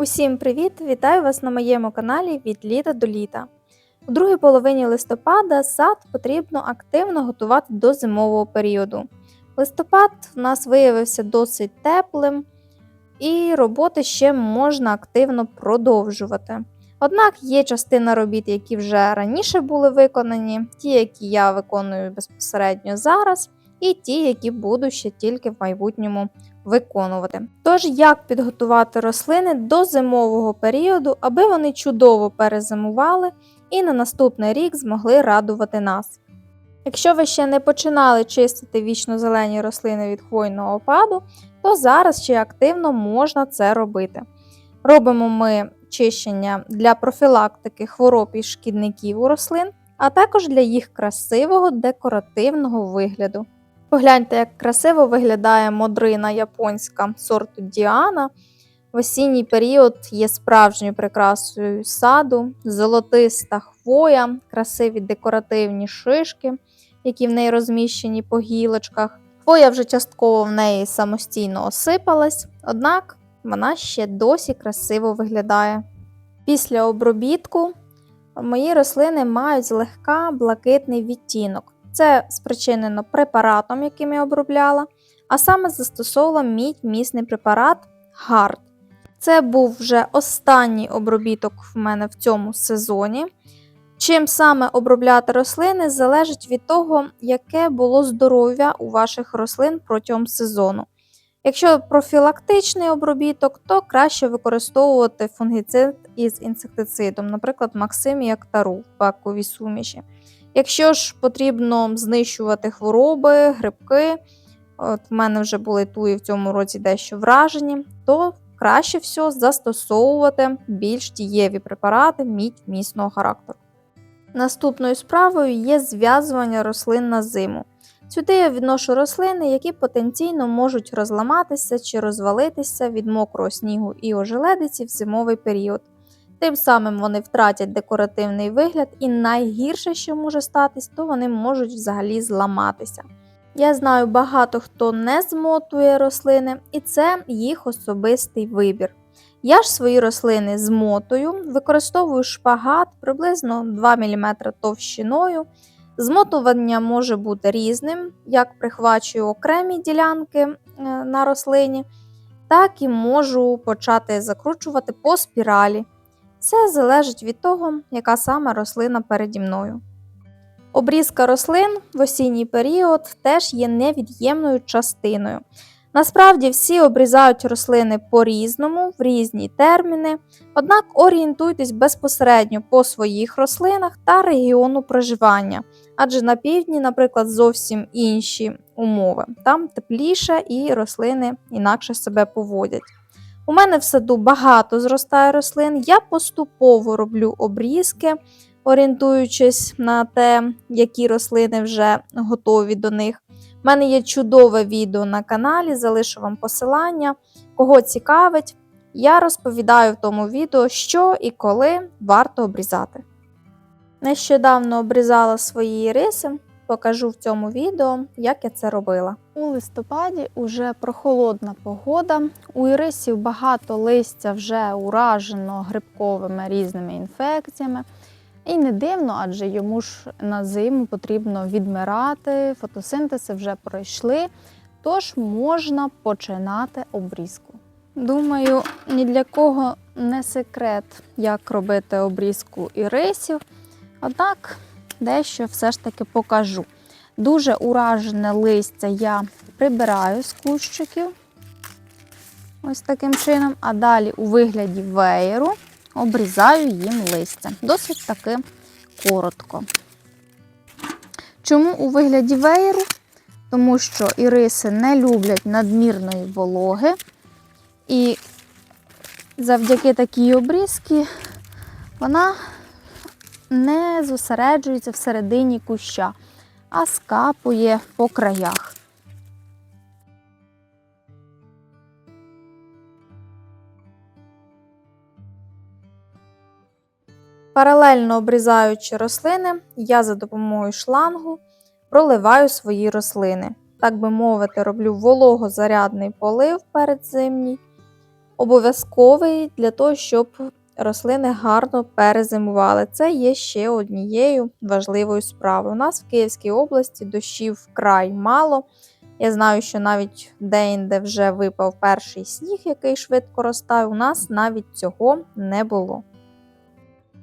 Усім привіт! Вітаю вас на моєму каналі від літа до літа. У другій половині листопада сад потрібно активно готувати до зимового періоду. Листопад у нас виявився досить теплим, і роботи ще можна активно продовжувати. Однак є частина робіт, які вже раніше були виконані, ті, які я виконую безпосередньо зараз, і ті, які буду ще тільки в майбутньому виконувати. Тож, як підготувати рослини до зимового періоду, аби вони чудово перезимували і на наступний рік змогли радувати нас. Якщо ви ще не починали чистити вічно-зелені рослини від хвойного опаду, то зараз ще активно можна це робити. Робимо ми чищення для профілактики хвороб і шкідників у рослин, а також для їх красивого декоративного вигляду. Погляньте, як красиво виглядає модрина японська сорту Діана. В осінній період є справжньою прикрасою саду, золотиста хвоя, красиві декоративні шишки, які в неї розміщені по гілочках. Хвоя вже частково в неї самостійно осипалась, однак вона ще досі красиво виглядає. Після обробітку мої рослини мають злегка блакитний відтінок. Це спричинено препаратом, яким я обробляла, а саме застосовувала мідь місний препарат Гард. Це був вже останній обробіток в мене в цьому сезоні. Чим саме обробляти рослини, залежить від того, яке було здоров'я у ваших рослин протягом сезону. Якщо профілактичний обробіток, то краще використовувати фунгіцид із інсектицидом, наприклад, Максим і Актару в паковій суміші. Якщо ж потрібно знищувати хвороби, грибки, от в мене вже були туї в цьому році дещо вражені, то краще всього застосовувати більш дієві препарати мідь місного характеру. Наступною справою є зв'язування рослин на зиму. Сюди я відношу рослини, які потенційно можуть розламатися чи розвалитися від мокрого снігу і ожеледиці в зимовий період. Тим самим вони втратять декоративний вигляд, і найгірше, що може статись, то вони можуть взагалі зламатися. Я знаю багато хто не змотує рослини, і це їх особистий вибір. Я ж свої рослини змотую, використовую шпагат приблизно 2 мм товщиною. Змотування може бути різним, як прихвачую окремі ділянки е, на рослині, так і можу почати закручувати по спіралі. Це залежить від того, яка саме рослина переді мною. Обрізка рослин в осінній період теж є невід'ємною частиною. Насправді всі обрізають рослини по-різному, в різні терміни, однак орієнтуйтесь безпосередньо по своїх рослинах та регіону проживання, адже на півдні, наприклад, зовсім інші умови. Там тепліше і рослини інакше себе поводять. У мене в саду багато зростає рослин, я поступово роблю обрізки, орієнтуючись на те, які рослини вже готові до них. У мене є чудове відео на каналі, залишу вам посилання. Кого цікавить, я розповідаю в тому відео, що і коли варто обрізати. Нещодавно обрізала свої риси, покажу в цьому відео, як я це робила. У листопаді уже прохолодна погода. У ірисів багато листя вже уражено грибковими різними інфекціями. І не дивно, адже йому ж на зиму потрібно відмирати, фотосинтези вже пройшли, тож можна починати обрізку. Думаю, ні для кого не секрет, як робити обрізку ірисів, однак дещо все ж таки покажу. Дуже уражене листя я прибираю з кущиків, ось таким чином, а далі у вигляді веєру обрізаю їм листя. Досить таки коротко. Чому у вигляді веєру? Тому що іриси не люблять надмірної вологи. І завдяки такій обрізці вона не зосереджується всередині куща, а скапує по краях. Паралельно обрізаючи рослини, я за допомогою шлангу проливаю свої рослини. Так би мовити, роблю вологозарядний полив передзимній. обов'язковий для того, щоб рослини гарно перезимували. Це є ще однією важливою справою. У нас в Київській області дощів вкрай мало. Я знаю, що навіть де-інде вже випав перший сніг, який швидко розтає. У нас навіть цього не було.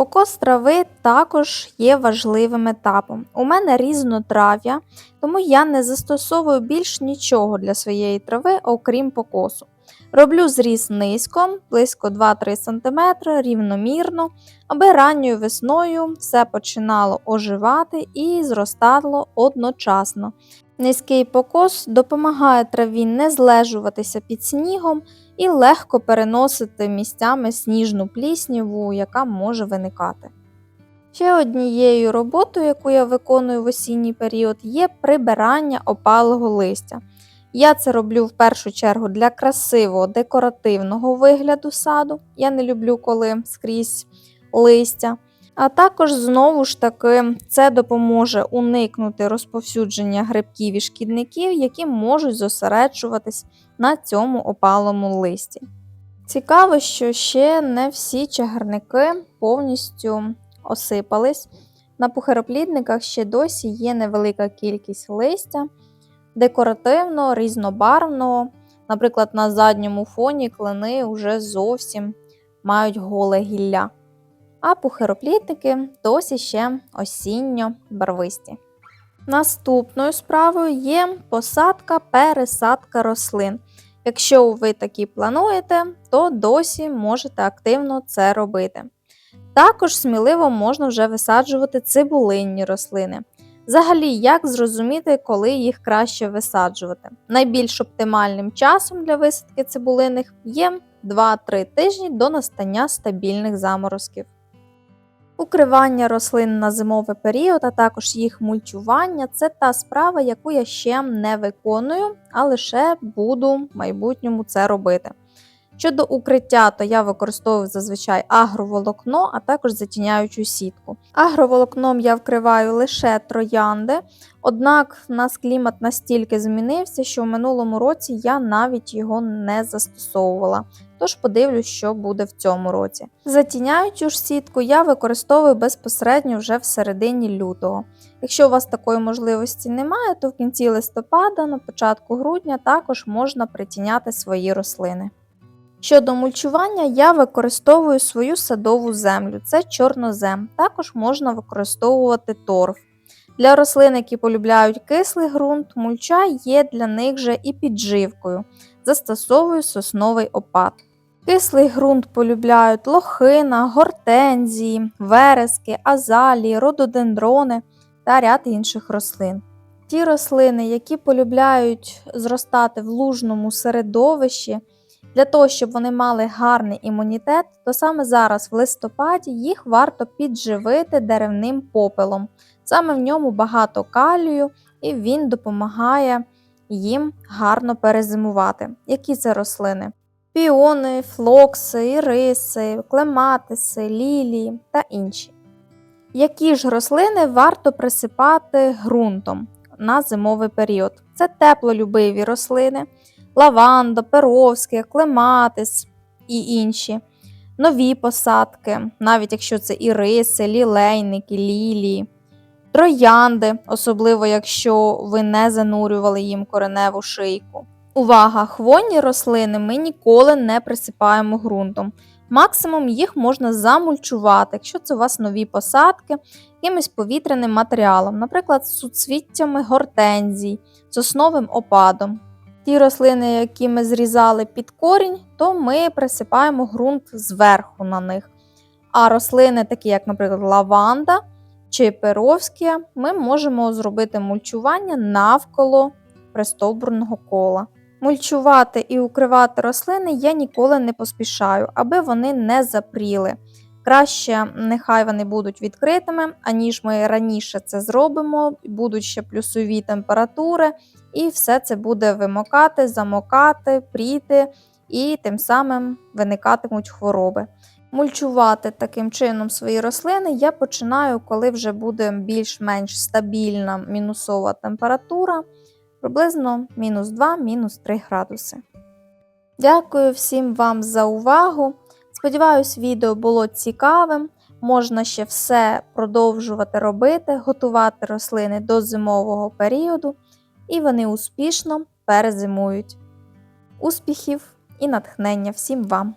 Покос трави також є важливим етапом. У мене різнотрав'я, тому я не застосовую більш нічого для своєї трави, окрім покосу. Роблю зріз низько, близько 2-3 см, рівномірно, аби ранньою весною все починало оживати і зростало одночасно. Низький покос допомагає траві не злежуватися під снігом і легко переносити місцями сніжну плісняву, яка може виникати. Ще однією роботою, яку я виконую в осінній період, є прибирання опалого листя. Я це роблю в першу чергу для красивого декоративного вигляду саду. Я не люблю, коли скрізь листя. А також, знову ж таки, це допоможе уникнути розповсюдження грибків і шкідників, які можуть зосереджуватись на цьому опалому листі. Цікаво, що ще не всі чагарники повністю осипались. На пухароплідниках ще досі є невелика кількість листя, декоративно, різнобарвного. Наприклад, на задньому фоні клени вже зовсім мають голе гілля а пухироплітники досі ще осінньо-барвисті. Наступною справою є посадка-пересадка рослин. Якщо ви такі плануєте, то досі можете активно це робити. Також сміливо можна вже висаджувати цибулинні рослини. Взагалі, як зрозуміти, коли їх краще висаджувати? Найбільш оптимальним часом для висадки цибулинних є 2-3 тижні до настання стабільних заморозків. Укривання рослин на зимовий період, а також їх мульчування це та справа, яку я ще не виконую, а лише буду в майбутньому це робити. Щодо укриття, то я використовую зазвичай агроволокно, а також затіняючу сітку. Агроволокном я вкриваю лише троянди, однак в нас клімат настільки змінився, що в минулому році я навіть його не застосовувала. Тож подивлюсь, що буде в цьому році. Затіняючу ж сітку я використовую безпосередньо вже в середині лютого. Якщо у вас такої можливості немає, то в кінці листопада, на початку грудня також можна притіняти свої рослини. Щодо мульчування, я використовую свою садову землю, це чорнозем. Також можна використовувати торф. Для рослин, які полюбляють кислий ґрунт, мульча є для них же і підживкою. Застосовую сосновий опад. Кислий ґрунт полюбляють лохина, гортензії, верески, азалії, рододендрони та ряд інших рослин. Ті рослини, які полюбляють зростати в лужному середовищі, для того, щоб вони мали гарний імунітет, то саме зараз в листопаді їх варто підживити деревним попелом. Саме в ньому багато калію і він допомагає їм гарно перезимувати. Які це рослини? Піони, флокси, іриси, клематиси, лілії та інші. Які ж рослини варто присипати ґрунтом на зимовий період? Це теплолюбиві рослини, лаванда, перовське, клематис і інші. Нові посадки, навіть якщо це іриси, лілейники, лілії, троянди, особливо якщо ви не занурювали їм кореневу шийку. Увага! Хвойні рослини ми ніколи не присипаємо ґрунтом. Максимум їх можна замульчувати, якщо це у вас нові посадки, якимось повітряним матеріалом, наприклад, суцвіттями гортензій, сосновим опадом. Ті рослини, які ми зрізали під корінь, то ми присипаємо ґрунт зверху на них. А рослини, такі як, наприклад, лаванда чи перовські, ми можемо зробити мульчування навколо пристовбурного кола. Мульчувати і укривати рослини я ніколи не поспішаю, аби вони не запріли. Краще нехай вони будуть відкритими, аніж ми раніше це зробимо, будуть ще плюсові температури, і все це буде вимокати, замокати, пріти, і тим самим виникатимуть хвороби. Мульчувати таким чином свої рослини я починаю, коли вже буде більш-менш стабільна мінусова температура, приблизно мінус 2, мінус 3 градуси. Дякую всім вам за увагу. Сподіваюсь, відео було цікавим. Можна ще все продовжувати робити, готувати рослини до зимового періоду, і вони успішно перезимують. Успіхів і натхнення всім вам!